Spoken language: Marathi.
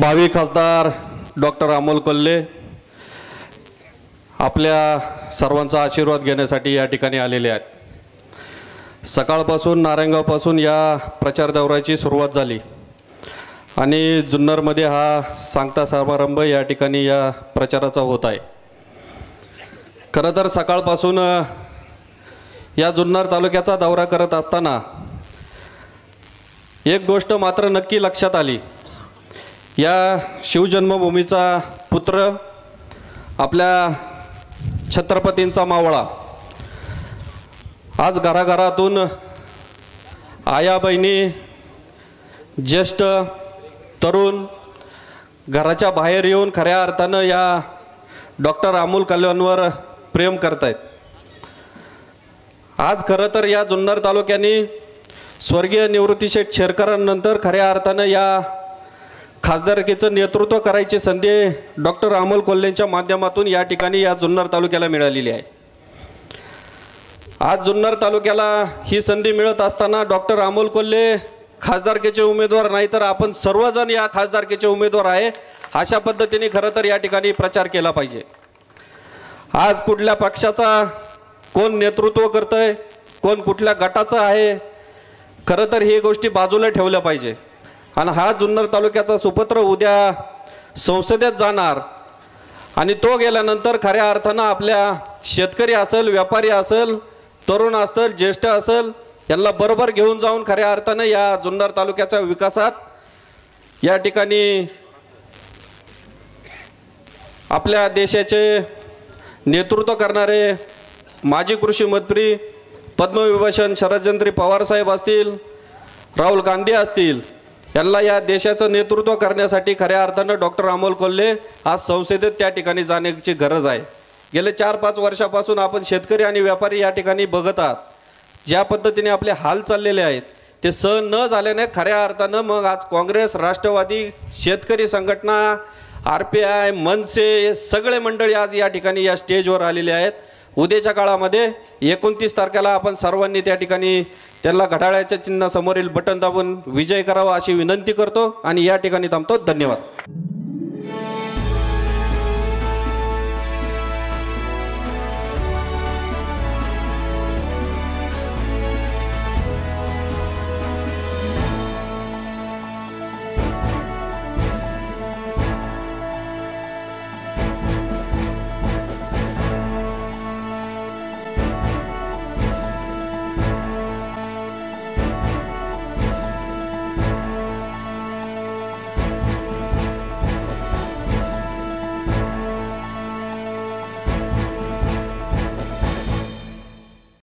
भावी खासदार डॉक्टर अमोल कोल्हे आपल्या सर्वांचा आशीर्वाद घेण्यासाठी या ठिकाणी आलेले आहेत. सकाळपासून नारायणगावपासून या प्रचार दौऱ्याची सुरुवात झाली. आणि जुन्नरमध्ये हा सांगता समारंभ या ठिकाणी या प्रचाराचा होत आहे. खरं तर सकाळपासून या जुन्नर तालुक्याचा दौरा करत असताना एक गोष्ट मात्र नक्की लक्षात आली. या शिवजन्मभूमीचा पुत्र आपल्या छत्रपतींचा मावळा. आज घराघरातून आया बहिणी ज्येष्ठ तरुण घराच्या बाहेर येऊन खऱ्या अर्थानं या डॉक्टर अमोल कल्याणवर प्रेम करत आहेत आज खरं तर या जुन्नर तालुक्याने स्वर्गीय निवृत्तीशेठ शेरकरांनंतर खऱ्या अर्थानं या खासदारकीचं नेतृत्व करायची संधी डॉक्टर अमोल कोल्हेंच्या माध्यमातून या ठिकाणी या जुन्नर तालुक्याला मिळालेली आहे. आज जुन्नर तालुक्याला ही संधी मिळत असताना डॉक्टर अमोल कोल्हे खासदारकीचे उमेदवार नाही तर आपण सर्वजण या खासदारकीचे उमेदवार आहे. अशा पद्धतीने खरं तर या ठिकाणी प्रचार केला पाहिजे. आज कुठल्या पक्षाचा कोण नेतृत्व करतंय कोण कुठल्या गटाचं आहे खरं तर ही गोष्टी बाजूला ठेवल्या पाहिजे. आणि हा जुन्नर तालुक्याचा सुपत्र उद्या संसदेत जाणार. आणि तो गेल्यानंतर खऱ्या अर्थानं आपल्या शेतकरी असेल व्यापारी असेल तरुण असेल ज्येष्ठ असेल यांना बरोबर घेऊन जाऊन खऱ्या अर्थानं या जुन्नर तालुक्याच्या विकासात या ठिकाणी आपल्या देशाचे नेतृत्व करणारे माजी कृषी मंत्री पद्मविभूषण शरदचंद्री पवारसाहेब असतील राहुल गांधी असतील यांना या देशाचं नेतृत्व करण्यासाठी खऱ्या अर्थानं डॉक्टर अमोल कोल्हे आज संसदेत त्या ठिकाणी जाण्याची गरज आहे. गेले चार पाच वर्षापासून आपण शेतकरी आणि व्यापारी या ठिकाणी बघत आहात. ज्या पद्धतीने आपले हाल चाललेले आहेत ते सहन न झाल्याने खऱ्या अर्थानं मग आज काँग्रेस राष्ट्रवादी शेतकरी संघटना आर पी आय मनसे सगळे मंडळी आज या ठिकाणी या स्टेजवर आलेले आहेत. उद्याच्या काळामध्ये एकोणतीस तारखेला आपण सर्वांनी त्या ठिकाणी त्यांना घड्याळ्याच्या चिन्हासमोरील बटन दाबून विजय करावा अशी विनंती करतो आणि या ठिकाणी थांबतो. धन्यवाद.